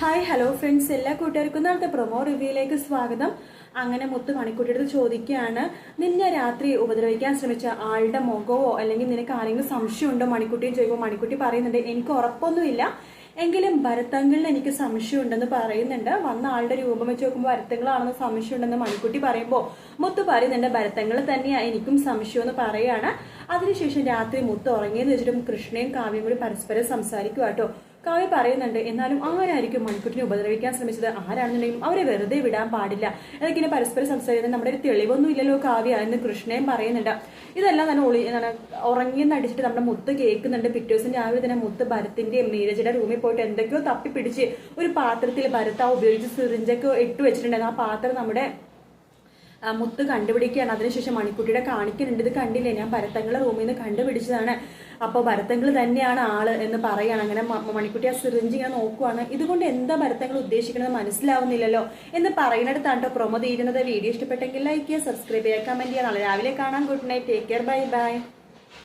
Hi hello friends എല്ലാ കൂട്ടുകാർക്കും നാളത്തെ പ്രൊമോ റിവ്യൂയിലേക്ക് സ്വാഗതം. അങ്ങനെ മുത്ത് മണിക്കുട്ടിയുടെ ചോദിക്കുകയാണ് നിന്നെ രാത്രി ഉപദ്രവിക്കാൻ ശ്രമിച്ച ആളുടെ മുഖമോ അല്ലെങ്കിൽ നിനക്ക് ആരെങ്കിലും സംശയമുണ്ടോ? മണിക്കുട്ടിയും ചോദിക്കുമ്പോൾ മണിക്കുട്ടി പറയുന്നുണ്ട് എനിക്ക് ഉറപ്പൊന്നുമില്ല. എങ്കിലും ഭരത്തങ്ങളിൽ എനിക്ക് സംശയമുണ്ടെന്ന് പറയുന്നുണ്ട്. വന്ന ആളുടെ രൂപം വെച്ച് നോക്കുമ്പോൾ ഭരത്തങ്ങളാണെന്ന് സംശയമുണ്ടെന്ന് മണിക്കുട്ടി പറയുമ്പോൾ മുത്ത് പറയുന്നുണ്ട് ഭരത്തങ്ങൾ തന്നെയാണ് എനിക്കും സംശയം എന്ന് പറയാണ്. അതിനുശേഷം രാത്രി മുത്ത് ഉറങ്ങിയെന്ന് വെച്ചിട്ടും കൃഷ്ണയും കാവ്യം കൂടി പരസ്പരം സംസാരിക്കുക കേട്ടോ കാവ്യ പറയുന്നുണ്ട് എന്നാലും ആരായിരിക്കും മണിക്കുട്ടിനെ ഉപദ്രവിക്കാൻ ശ്രമിച്ചത്? ആരാണെന്നുണ്ടെങ്കിലും അവരെ വെറുതെ വിടാൻ പാടില്ല. അതൊക്കെ ഇങ്ങനെ പരസ്പരം സംസാരിക്കുന്നത്. നമ്മുടെ ഒരു തെളിവൊന്നും ഇല്ലല്ലോ കാവ്യ എന്ന് കൃഷ്ണയും പറയുന്നുണ്ട്. ഇതെല്ലാം തന്നെ ഒളി എന്താണ് ഉറങ്ങിയെന്ന് അടിച്ചിട്ട് നമ്മുടെ മുത്ത് കേൾക്കുന്നുണ്ട്. പിറ്റേ ദിവസം രാവിലെ തന്നെ മുത്ത് ഭരത്തിന്റെയും നീരജയുടെ റൂമിൽ പോയിട്ട് എന്തൊക്കെയോ തപ്പിപ്പിടിച്ച് ഒരു പാത്രത്തിൽ ഭരത്ത് ആ ഉപയോഗിച്ച് സിറിഞ്ചൊക്കെ ഇട്ട് വെച്ചിട്ടുണ്ടായിരുന്നു. ആ പാത്രം നമ്മുടെ മുത്ത് കണ്ടുപിടിക്കുകയാണ്. അതിനുശേഷം മണിക്കുട്ടിയുടെ കാണിക്കുന്നുണ്ട് ഇത് കണ്ടില്ലേ? ഞാൻ ഭരത്തങ്ങളെ റൂമിൽ നിന്ന് കണ്ടുപിടിച്ചതാണ്. അപ്പോൾ ഭരത്തങ്ങൾ തന്നെയാണ് ആൾ എന്ന് പറയാണ്. അങ്ങനെ മണിക്കുട്ടി ആ സിറിഞ്ച് ഇങ്ങനെ നോക്കുവാണ്. ഇതുകൊണ്ട് എന്താ ഭരത്തങ്ങൾ ഉദ്ദേശിക്കുന്നത് മനസ്സിലാവുന്നില്ലല്ലോ എന്ന് പറയുന്നിടത്താണ് കേട്ടോ പ്രൊമോ തീരുന്നത്. വീഡിയോ ഇഷ്ടപ്പെട്ടെങ്കിൽ ലൈക്ക് ചെയ്യുക സബ്സ്ക്രൈബ് ചെയ്യുക കമന്റ് ചെയ്യുക. നാളെ രാവിലെ കാണാം. Good night take care bye bye